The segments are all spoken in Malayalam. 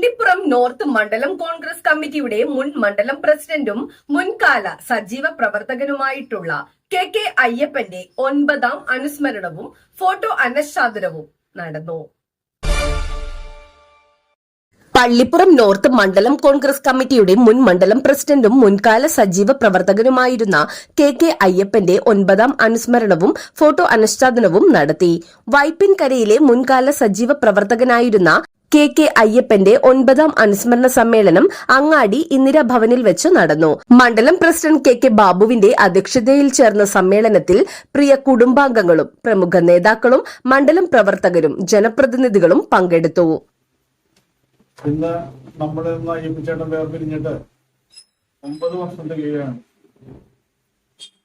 പള്ളിപ്പുറം നോർത്ത് മണ്ഡലം കോൺഗ്രസ് കമ്മിറ്റിയുടെ മുൻ മണ്ഡലം പ്രസിഡന്റും മുൻകാല സജീവ പ്രവർത്തകനുമായിട്ടുള്ള കെ കെ അയ്യപ്പന്റെ ഒൻപതാം അനുസ്മരണവും ഫോട്ടോ അനശ്ചാദനവും നടന്നു. പള്ളിപ്പുറം നോർത്ത് മണ്ഡലം കോൺഗ്രസ് കമ്മിറ്റിയുടെ മുൻ മണ്ഡലം പ്രസിഡന്റും മുൻകാല സജീവ പ്രവർത്തകനുമായിരുന്ന കെ കെ അയ്യപ്പന്റെ ഒൻപതാം അനുസ്മരണവും ഫോട്ടോ അനുഷ്ഠാദനവും നടത്തി. വൈപ്പിൻകരയിലെ മുൻകാല സജീവ പ്രവർത്തകനായിരുന്ന കെ കെ അയ്യപ്പന്റെ ഒൻപതാം അനുസ്മരണ സമ്മേളനം അങ്ങാടി ഇന്ദിരാഭവനിൽ വെച്ച് നടന്നു. മണ്ഡലം പ്രസിഡന്റ് കെ കെ ബാബുവിന്റെ അധ്യക്ഷതയിൽ ചേർന്ന സമ്മേളനത്തിൽ പ്രിയ കുടുംബാംഗങ്ങളും പ്രമുഖ നേതാക്കളും മണ്ഡലം പ്രവർത്തകരും ജനപ്രതിനിധികളും പങ്കെടുത്തു. ഇന്ന് നമ്മൾ വേർപിരിഞ്ഞിട്ട് ഒമ്പത് വർഷം തികയാണ്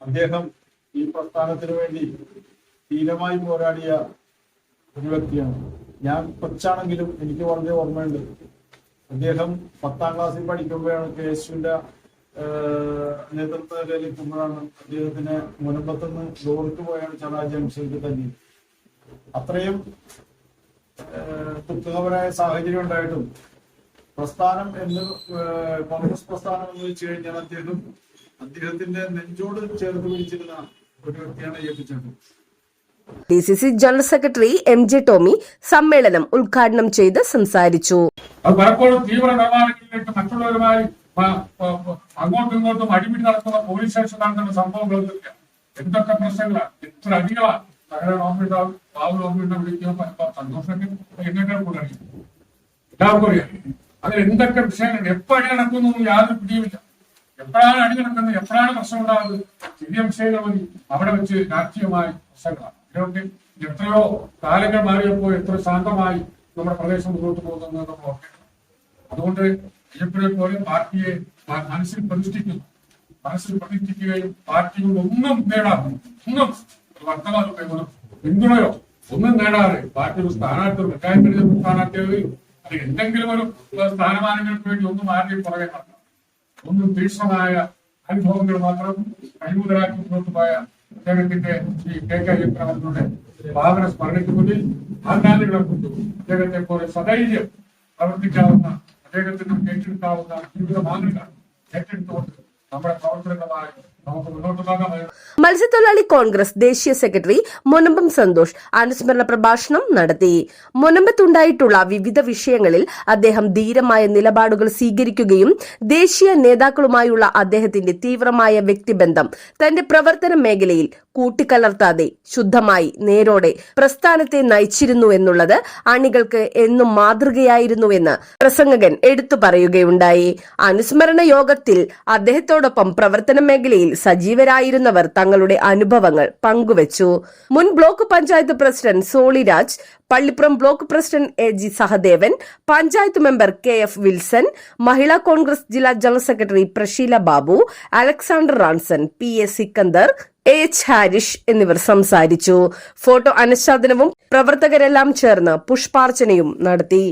അദ്ദേഹം ഈ പ്രസ്ഥാനത്തിന് വേണ്ടി ധീരമായി പോരാടിയ ഒരു വ്യക്തിയാണ്. ഞാൻ കൊച്ചാണെങ്കിലും എനിക്ക് വളരെ ഓർമ്മയുണ്ട്. അദ്ദേഹം പത്താം ക്ലാസ്സിൽ പഠിക്കുമ്പോഴാണ് കെ എസ് യുവിന്റെ എത്തുമ്പോഴാണ് അദ്ദേഹത്തിന് മുനമ്പത്തുനിന്ന് ലോറിക്ക് പോയാണ് ചടാ ജംഗ്ഷനിൽ തന്നെ. അത്രയും ദുഃഖകരമായ സാഹചര്യം ഉണ്ടായിട്ടും പ്രസ്ഥാനം എന്ന് കോൺഗ്രസ് പ്രസ്ഥാനം എന്ന് വെച്ച് കഴിഞ്ഞാൽ അദ്ദേഹം അദ്ദേഹത്തിന്റെ നെഞ്ചോട് ചേർത്ത് പിടിച്ചിരുന്ന ഒരു വ്യക്തിയാണ് അയ്യപ്പച്ചേട്ടൻ D C C general secretary M J Tomy സമ്മേളനം ഉദ്ഘാടനം ചെയ്ത് സംസാരിച്ചു. തീവ്ര മറ്റുള്ളവരുമായി അങ്ങോട്ടും ഇങ്ങോട്ടും അടിപിടി നടക്കുന്ന പോലീസ് സ്റ്റേഷൻ നടത്തുന്ന സംഭവങ്ങളൊക്കെ എന്തൊക്കെ പ്രശ്നങ്ങളാണ് എത്ര ഓഫീസിനെ വിളിക്കുമ്പോൾ സന്തോഷമൊക്കെ എല്ലാവർക്കും അതിൽ എന്തൊക്കെ വിഷയങ്ങൾ എപ്പോ അടി നടക്കുന്നു യാതൊരു പിടിയുമില്ല. എപ്പോഴാണ് അടി നടക്കുന്നത് എപ്പോഴാണ് പ്രശ്നം ഉണ്ടാകുന്നത്? ചെറിയ വിഷയങ്ങൾ മതി അവിടെ വെച്ച് രാഷ്ട്രീയമായ പ്രശ്നങ്ങളാണ്. എത്രയോ കാലങ്ങൾ മാറിയപ്പോൾ എത്ര ശാന്തമായി നമ്മുടെ പ്രദേശം മുന്നോട്ട് പോകുന്നത് നമ്മൾ ഓർക്കണം അതുകൊണ്ട് അയ്യപ്പനെ പോലെ പാർട്ടിയെ മനസ്സിൽ പ്രതിഷ്ഠിക്കുന്നു. മനസ്സിൽ പ്രതിഷ്ഠിക്കുകയും പാർട്ടിയിൽ ഒന്നും നേടാതെ ഒന്നും വർത്തമാനം കൈകൊള്ളും പിന്തുണയോ ഒന്നും നേടാതെ പാർട്ടി ഒരു സ്ഥാനാർത്ഥി തെരഞ്ഞെടുപ്പ് സ്ഥാനാർത്ഥിയാവുകയും അത് എന്തെങ്കിലും ഒരു സ്ഥാനമാനങ്ങൾക്ക് വേണ്ടി ഒന്നും ആരുടെയും പുറകെ നടക്കണം ഒന്നും തീക്ഷണമായ അനുഭവങ്ങൾ മാത്രം കഴിവുതലാക്കി മുന്നോട്ട് പോയ അദ്ദേഹത്തിന്റെ ഈ കെ കെ അയ്യപ്പനവരുടെ ഭാവന സ്മരണയ്ക്ക് മുന്നിൽ ആജ്ഞാനികളെ കൊണ്ടു അദ്ദേഹത്തെ പോലെ സധൈര്യം പ്രവർത്തിക്കാവുന്ന അദ്ദേഹത്തിന് ഏറ്റെടുക്കാവുന്ന ജീവിത മാതൃക ഏറ്റെടുത്തുകൊണ്ട് നമ്മുടെ പോകാമായിരുന്നു മത്സ്യത്തൊഴിലാളി കോൺഗ്രസ് ദേശീയ സെക്രട്ടറി മൊനമ്പം സന്തോഷ് അനുസ്മരണ പ്രഭാഷണം നടത്തി. മൊനമ്പത്തുണ്ടായിട്ടുള്ള വിവിധ വിഷയങ്ങളിൽ അദ്ദേഹം ധീരമായ നിലപാടുകൾ സ്വീകരിക്കുകയും ദേശീയ നേതാക്കളുമായുള്ള അദ്ദേഹത്തിന്റെ തീവ്രമായ വ്യക്തിബന്ധം തന്റെ പ്രവർത്തന മേഖലയിൽ കൂട്ടിക്കലർത്താതെ ശുദ്ധമായി നേരോടെ പ്രസ്ഥാനത്തെ നയിച്ചിരുന്നു എന്നുള്ളത് അണികൾക്ക് എന്നും മാതൃകയായിരുന്നുവെന്ന് പ്രസംഗകൻ എടുത്തു പറയുകയുണ്ടായി. അനുസ്മരണ യോഗത്തിൽ അദ്ദേഹത്തോടൊപ്പം പ്രവർത്തന മേഖലയിൽ സജീവരായിരുന്നവർ തങ്ങളുടെ അനുഭവങ്ങൾ പങ്കുവച്ചു. മുൻ block panchayat president Soliraj Pallippuram block president A G Sahadevan panchayat member K F Wilson Mahila Congress ജില്ലാ general secretary Prasheela Babu Alexander Ranson P A Sikkandar A H Harish എന്നിവർ സംസാരിച്ചു. ഫോട്ടോ അനുശാദനവും പ്രവർത്തകരെല്ലാം ചേർന്ന് പുഷ്പാർച്ചനയും നടത്തി.